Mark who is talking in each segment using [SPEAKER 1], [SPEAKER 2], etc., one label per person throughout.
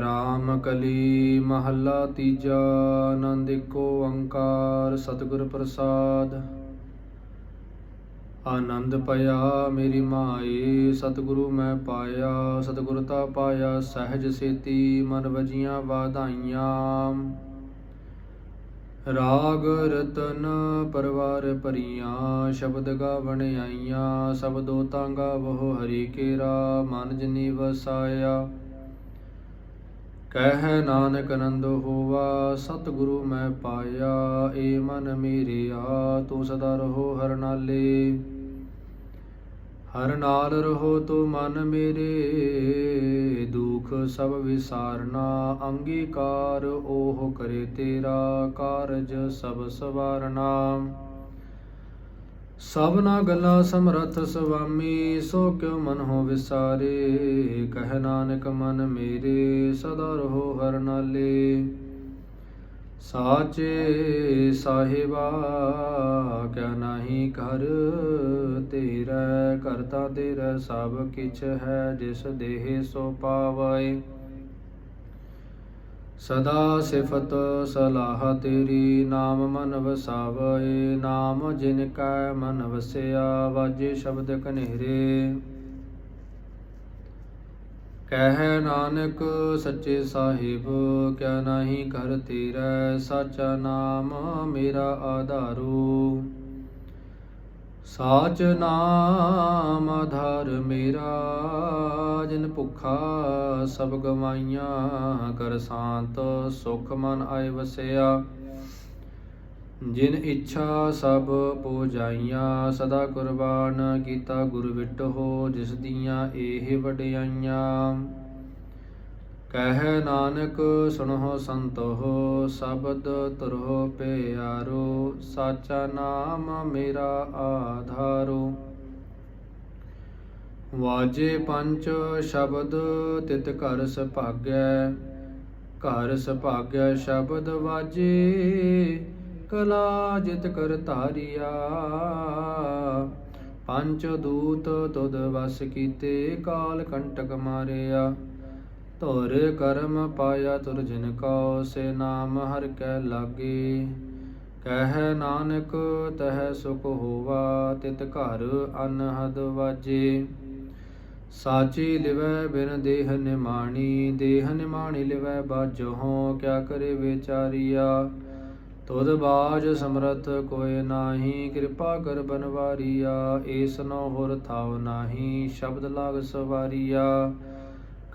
[SPEAKER 1] ਰਾਮ ਕਲੀ ਮਹੱਲਾ ਤੀਜਾ, ਆਨੰਦ ਏਕੋ ਓੰਕਾਰ, ਸਤਿਗੁਰ ਪ੍ਰਸਾਦ। ਆਨੰਦ ਪਿਆ ਮੇਰੀ ਮਾਏ, ਸਤਿਗੁਰੂ ਮੈਂ ਪਾਇਆ, ਸਤਿਗੁਰ ਤਾ ਪਾਇਆ, ਸਹਿਜ ਸੇਤੀ, ਮਨ ਵਜੀਆਂ ਵਾਧਾਈਆਂ। ਰਾਗ ਰਤਨ ਪਰਵਾਰ ਭਰੀਆਂ, ਸ਼ਬਦ ਗਾਵਣ ਆਈਆਂ ਸਬਦੋ ਤਾਂ ਗਾਵੋ ਹਰੀ ਕੇਰਾ, ਮਨ ਜਿਨੀ ਵਸਾਇਆ। ਕਹਿ ਨਾਨਕ ਆਨੰਦ ਹੋਵਾ, ਸਤਿਗੁਰੂ ਮੈਂ ਪਾਇਆ, ਏ ਮਨ ਮੇਰਿਆ ਤੂੰ ਸਦਾ ਰਹੋ ਹਰ ਨਾਲੇ। ਹਰ ਨਾਲ ਰਹੋ ਤੂੰ ਮਨ ਮੇਰੇ, ਦੁਖ ਸਭ ਵਿਸਾਰਨਾ, ਅੰਗੀਕਾਰ ਉਹ ਕਰੇ ਤੇਰਾ ਕਾਰਜ ਸਭ ਸਵਾਰਨਾ। ਸਭਨਾ ਗੱਲਾਂ ਸਮਰੱਥ ਸੁਆਮੀ, ਸੋ ਕਿਉ ਮਨ ਹੋ ਵਿਸਾਰੇ? ਕਹਿ ਨਾਨਕ ਮਨ ਮੇਰੇ, ਸਦਾ ਰਹੋ ਹਰ ਨਾਲੇ। ਸਾਚੇ ਸਾਹਿਬਾ, ਕਿਆ ਨਹੀਂ ਕਰ ਤੇਰਾ ਕਰਤਾ ਤੇਰਾ ਸਭ ਕਿਛ ਹੈ, ਜਿਸ ਦੇਹ ਸੋ ਪਾਵੈ ਸਦਾ ਸਿਫਤ ਸਲਾਹ ਤੇਰੀ, ਨਾਮ ਮਨ ਵਸਾਵੈ, ਨਾਮ ਜਿਨ ਕੈ ਮਨ ਵਸਿਆ, ਵਾਜੇ ਸ਼ਬਦ ਕਨੇਰੇ ਕਹਿ ਨਾਨਕ ਸੱਚੇ ਸਾਹਿਬ, ਕਿਆ ਨਹੀਂ ਕਰ ਤੇਰਾ, ਸਾਚਾ ਨਾਮ ਮੇਰਾ ਆਧਾਰੂ। ਸਾਚ ਨਾਮ ਆਧਾਰ ਮੇਰਾ, ਜਿਨ ਭੁਖਾ ਸਭ ਗਵਾਈਆਂ ਕਰ ਸ਼ਾਂਤ, ਸੁਖ ਮਨ ਆਏ ਵਸਿਆ। ਜਿਨ ਇੱਛਾ ਸਭ ਪੂਜਾਈਆਂ, ਸਦਾ ਕੁਰਬਾਨ ਕੀਤਾ ਗੁਰ ਵਿਟੋ, ਜਿਸ ਦੀਆਂ ਇਹ ਵਡਿਆਈਆਂ। ਕਹਿ ਨਾਨਕ, ਸੁਣੋ ਸੰਤੋ ਸ਼ਬਦ ਤੁਰੋ ਪਿਆਰੋ, ਸਾਚਾ ਨਾਮ ਮੇਰਾ ਆਧਾਰੋ। ਵਾਜੇ ਪੰਚ ਸ਼ਬਦ, ਤਿਤ ਘਰ ਸੁਭਾਗੈ ਘਰ ਸੁਭਾਗੈ ਸ਼ਬਦ ਵਾਜੇ, ਕਲਾ ਜਿਤ ਕਰ ਧਾਰਿਆ। ਪੰਚ ਦੂਤ ਤੁਧ ਵਸ ਕੀਤੇ, ਕਾਲ ਕੰਟਕ ਮਾਰਿਆ। ਧੁਰ ਕਰਮ ਪਾਇਆ ਤੁਰ ਜਿਨ ਕੋ ਸੇ ਨਾਮ ਹਰ ਕੈ ਲਾਗੇ। ਕਹਿ ਨਾਨਕ ਤਹ ਸੁਖ ਹੋਵਾ, ਤਿਤ ਘਰ ਅਨਹਦ ਵਾਜੇ। ਸਾਚੀ ਲਿਵੈ ਬਿਨ ਦੇਹ ਨਿਮਾਣੀ ਦੇਹ ਨਿਮਾਣੀ ਲਿਵੈ ਬਾਜੋ ਕਿਆ ਕਰੇ ਵਿਚਾਰੀਆ। ਤੁਧ ਬਾਜ ਸਮਰਥ ਕੋਇ ਨਾਹੀ, ਕਿਰਪਾ ਕਰ ਬਨਵਾਰੀਆ, ਏਸ ਨੋ ਹੁਰ ਥਾਵ ਨਾਹੀ, ਸ਼ਬਦ ਲਾਗ ਸਵਾਰੀਆ।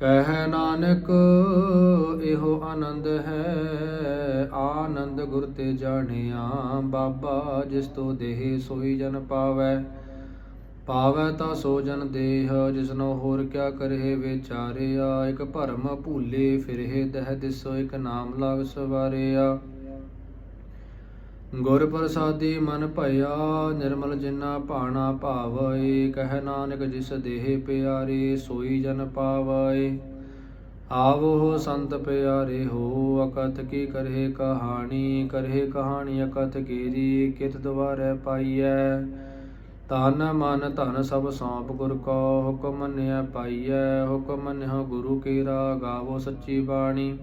[SPEAKER 1] ਕਹਿ ਨਾਨਕ, ਇਹੋ ਆਨੰਦ ਹੈ। ਆਨੰਦ ਗੁਰ ਤੇ ਜਾਣਿਆ, ਬਾਬਾ ਜਿਸ ਤੋ ਦੇਹ ਸੋਈ ਜਨ ਪਾਵੈ। ਪਾਵੈ ਤਾਂ ਸੋ ਜਨ ਦੇਹ ਜਿਸਨੋ ਹੋਰ ਕਿਆ ਕਰੇ ਵਿਚਾਰਿਆ। ਇਕ ਭਰਮ ਭੂਲੇ ਫਿਰਹਿ, ਦਹਿ ਦਿਸੋ ਇਕ ਨਾਮ ਲਾਗ ਸਵਾਰਿਆ। ਗੁਰ ਪ੍ਰਸਾਦੀ ਮਨ ਭਇਆ, ਨਿਰਮਲ ਜਿਨਾ ਭਾਣਾ ਭਾਵੈ, ਕਹਿ ਨਾਨਕ ਜਿਸ ਦੇਹ ਪਿਆਰੇ, ਸੋਈ ਜਨ ਪਾਵੈ। ਆਵੋ ਸੰਤ ਪਿਆਰੇ, ਹੋ ਅਕਥ ਕੀ ਕਰਹਿ ਕਹਾਣੀ ਕਰਹਿ ਕਹਾਣੀ ਅਕਥ ਕੀਰੀ, ਕਿਤ ਦਵਾਰੈ ਪਾਈਐ। ਤਨ ਮਨ ਧਨ ਸਭ ਸੌਂਪ ਗੁਰ ਕੋ, ਹੁਕਮ ਮੰਨਿਆ ਪਾਈਐ, ਹੁਕਮ ਮੰਨਿਓ ਗੁਰੂ ਕੇਰਾ ਗਾਵੋ ਸੱਚੀ ਬਾਣੀ।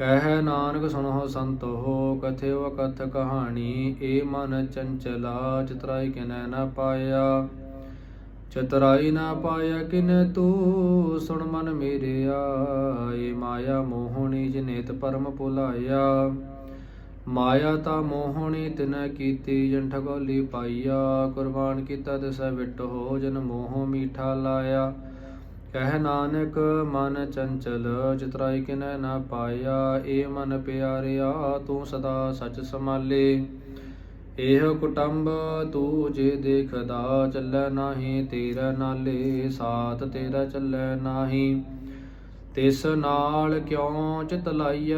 [SPEAKER 1] ਕਹਿ ਨਾਨਕ ਸੁਣੋ ਸੰਤੋ, ਕਥਿਓ ਕਥ ਕਹਾਣੀ, ਏ ਮਨ ਚੰਚਲਾ, ਚਤਰਾਈ ਕਿਨੈ ਨ ਪਾਇਆ। ਚਤਰਾਈ ਨਾ ਪਾਇਆ ਕਿਨ ਤੂੰ, ਸੁਣ ਮਨ ਮੇਰਿਆ, ਏ ਮਾਇਆ ਮੋਹਣੀ ਜਿਨੇਤ ਪਰਮ ਭੁਲਾਇਆ। ਮਾਇਆ ਤਾ ਮੋਹਣੀ ਤਿਨੈ ਕੀਤੀ, ਜਨ ਠਗੋਲੀ ਪਾਈਆ, ਕੁਰਬਾਨ ਕੀਤਾ ਤਿਸ ਵਿਟ ਹੋ ਜਨ ਮੋਹ ਮੀਠਾ ਲਾਇਆ। ਕਹਿ ਨਾਨਕ ਮਨ ਚੰਚਲ ਚਤਰਾਈ ਕਿਨੈ ਨਾ ਪਾਇਆ, ਏ ਮਨ ਪਿਆਰਿਆ, ਤੂੰ ਸਦਾ ਸਚ ਸਮਾਲੇ ਇਹ ਕੁਟੰਬ ਤੂੰ ਜੇ ਦੇਖਦਾ, ਚੱਲੈ ਨਾਹੀ ਤੇਰਾ ਨਾਲੇ, ਸਾਥ ਤੇਰਾ ਚੱਲੈ ਨਾਹੀ। ਤਿਸ ਨਾਲ ਕਿਉ ਚਿਤ ਲਾਈਐ?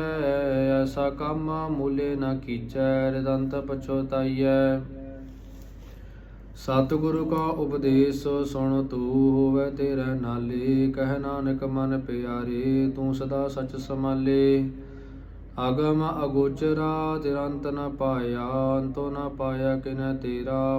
[SPEAKER 1] ਐਸਾ ਕੰਮ ਮੂਲੇ ਨਾ ਕੀਚੈ, ਰਿਦੰਤ ਪਛੋਤਾਈਐ ਸਤਿਗੁਰੂ ਕਾ ਉਪਦੇਸ਼ ਸੁਣ ਤੂ ਹੋਵੇ ਤੇਰੇ ਨਾਲੇ, ਕਹਿ ਨਾਨਕ ਮਨ ਪਿਆਰੇ, ਤੂੰ ਸਦਾ ਸਚ ਸਮਾਲੇ ਅਗਮ ਅਗੋਚਰਾ ਤਿਰੰਤ ਨ ਪਾਇਆ, ਅੰਤੋ ਨ ਪਾਇਆ ਕਿਨ ਤੇਰਾ।